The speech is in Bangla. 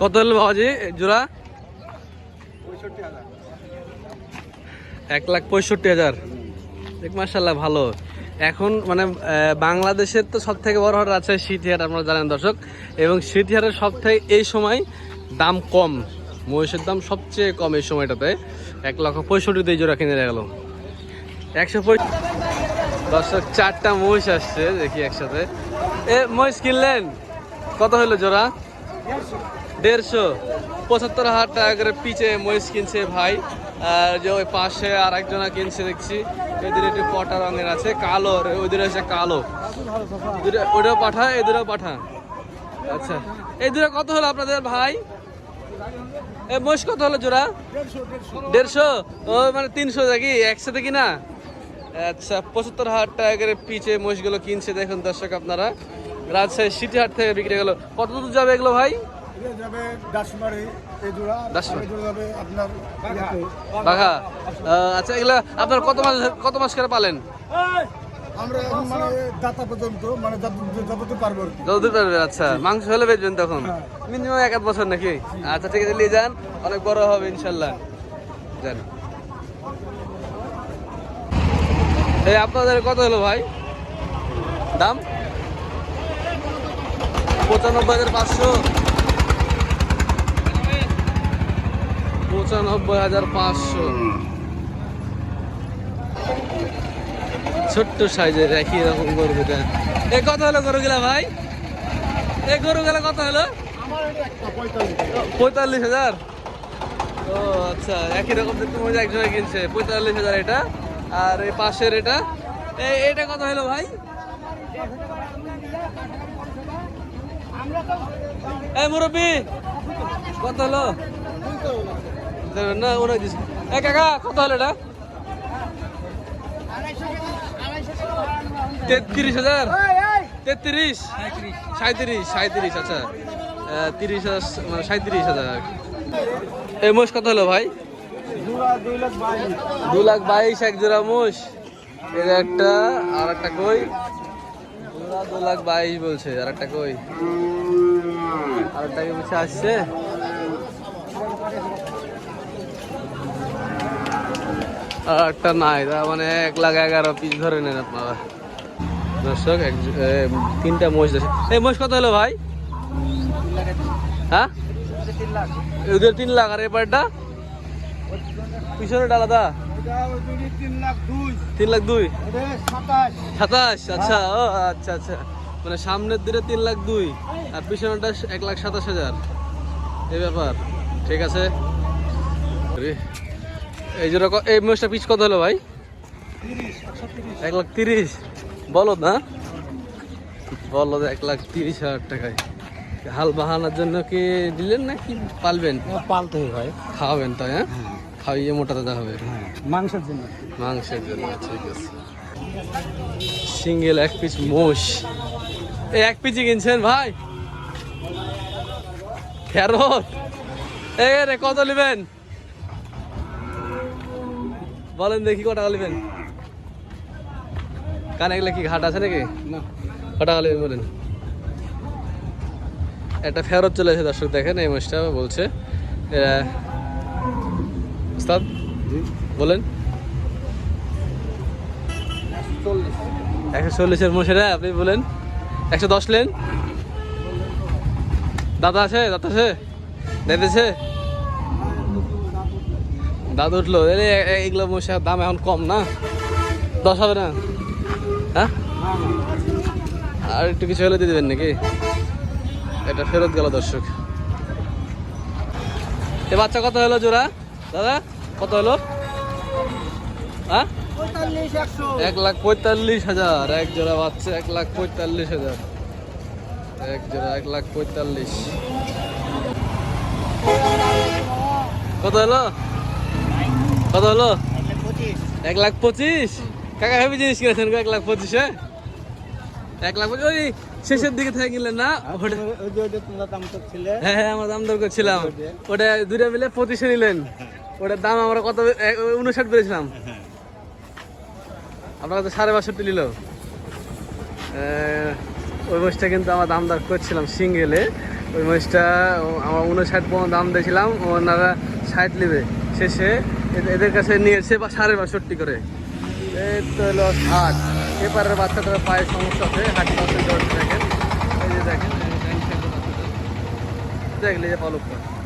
কত হলো বাবাজি জোড়া? এক লাখ পঁয়ষট্টি হাজার। মার্শাল্লাহ ভালো। এখন মানে বাংলাদেশের তো সব থেকে বড় হাট আছে শীতহিয়ার আপনারা জানেন দর্শক। এবং শীতহিয়ারের সব থেকে এই সময় দাম কম, মহিষের দাম সবচেয়ে কম এই সময়টাতে। এক লক্ষ পঁয়ষট্টিতে এই জোড়া কিনে গেল। একশো দর্শক, চারটা মহিষ আসছে, দেখি একসাথে। এ, মহিষ কিনলেন? কত হলো জোড়া? দেড়শো পঁচাত্তর হাজার টাকা করে পিচে মহিষ কিনছে ভাই। আর যে ওই পাশে আর একজনা কিনছে দেখছি। এদের একটু পটা রঙের আছে, কালো ওদের আছে কালো। ওটাও পাঠা এদেরও পাঠা। আচ্ছা এই দুটো কত হলো আপনাদের ভাই? এ, মহিষ কত হলো জোড়া? দেড়শো? ও মানে তিনশো নাকি? একসাথে কিনা? আচ্ছা পঁচাত্তর হাজার টাকা করে পিচে মহিষগুলো কিনছে, দেখুন দর্শক আপনারা। রাজশাহী সিটি হাট থেকে বিক্রি গেলো কত দূর যাবে এগুলো ভাই? এটা যাবে দাসমারি এই জোড়া দাসমারি। জোড়া যাবে আপনার বাঘা। আচ্ছা এগুলা আপনার কত মাস কত মাস করে পালেন? আমরা এখন মানে দাতা পর্যন্ত মানে যতদূর পারব যতদূর পারবে আচ্ছা। মাংস হলে বেচবেন তখন? হ্যাঁ। মিনিমাম এক আধ বছর নাকি? আচ্ছা ঠিক আছে নিয়ে যান। অনেক বড় হবে ইনশাল্লাহ। যান। এই আপনাদের কত হলো ভাই? দাম? পঁচানব্বই হাজার পাঁচশো। পঁচানব্বই হাজার পাঁচশো। ছোট্ট সাইজের একই রকম গরু দুটা। এ, কত হলো গরু গেলা ভাই? এ গরু গেলা কত হলো? পঁয়তাল্লিশ হাজার? ও আচ্ছা একই রকম দেখতে মনে হয় একজনে কিনছে, পঁয়তাল্লিশ হাজার এটা। আর এই পাশের এটা? এটা কত হলো ভাই? এই মুরব্বী, কত হলো? না ওরা দিস এ, কাকা, কত হলো এটা? তেত্রিশ হাজার। তেত্রিশ? সাঁত্রিশ সাঁত্রিশ আচ্ছা। তিরিশ হাজার মানে সাঁত্রিশ হাজার। এই মোষ কত হলো ভাই? দু লাখ বাইশ, এক জোড়া মোষ। এর একটা, আর একটা কই? দু লাখ বাইশ বলছে, আর একটা কই? আর একটা কি বলছে, আসছে? একটা নাই, তার মানে এক লাখ এগারো পিস ধরে নেন আপনারা। দর্শক, এক তিনটা মোষ আছে। এই মোষ কত হলো ভাই? হ্যাঁ? ওদের তিন লাখ, আর এবারটা পিছনে আলাদা? তিন লাখ দুই। সাতাশ আচ্ছা ও আচ্ছা আচ্ছা। মানে সামনের দিকে তিন লাখ দুই, আর পিছনেটা এক লাখ সাতাশ হাজার। এই ব্যাপার, ঠিক আছে? এই রকম এই মোষটা পিস কত হলো ভাই? এক লাখ তিরিশ। বলো না? বলো এক লাখ তিরিশ হাজার টাকায়। হাল বাহানোর জন্য কি দিলেন না কি পালবেন পালতে হয় খাওয়াবেন তাই হ্যাঁ? খাওয়িয়ে মোটা তাজা হবে। হ্যাঁ মাংসের জন্য। মাংসের জন্য ঠিক আছে। সিঙ্গেল এক পিস মোষ। এই এক পিসই কিনছেন ভাই? ফেরত। এই রে কত নেবেন? বলেন দেখি কটা নেবেন কানে গেলে কি ঘাট আছে নাকি? কটা নেবেন বলেন। একটা ফেরত চলে এসে দর্শক দেখেন এই মোষটা বলছে উস্তাদ বলেন। একশো চল্লিশের মশারা আপনি বলেন। একশো দশ লেন। দাদা আছে দাদা আছে। দাদাছে দাদা উঠল। এগুলো মশার দাম এখন কম না? দশ হবে না? হ্যাঁ? আর একটু কিছু হলে দিয়ে দেবেন নাকি? এটা ফেরত গেল দর্শক। এ বাচ্চা কত হলো জোড়া? দাদা, কত হলো? হ্যাঁ? এক লাখ পঁয়তাল্লিশ হাজার। এক জোড়া বাচ্চা, এক লাখ পঁয়তাল্লিশ হাজার। এক জোড়া, এক লাখ পঁয়তাল্লিশ। কত হলো? কত হলো? এক লাখ পঁচিশ। কাকা হেবি জিনিস কিনেছেন এক লাখ পঁচিশে এক লাখ পঁচিশ ওই শেষের দিকে থেকে কিনলেন না? হ্যাঁ হ্যাঁ আমরা দাম দর করছিলাম। ওটা দুইটা মিলে পঁচিশে নিলেন। ওটার দাম আমরা কত উনষাট পেয়েছিলাম আপনারা তো সাড়ে বাষট্টি নিল। ওই বসটা কিন্তু আমরা দাম দর করছিলাম সিঙ্গেলে। ওই মহিষটা আমার উনষাট পর্যন্ত দাম দিয়েছিলাম। ওনারা ষাট নেবে। শেষে এদের- কাছে নিয়েছে বা সাড়ে বাষট্টি করে। এই তো হলো হাট। এপারের বাচ্চাটার পায়ের সমস্যা আছে, হাঁটি পাশে দেখেন। এই যে দেখেন দেখলে যে পালকটা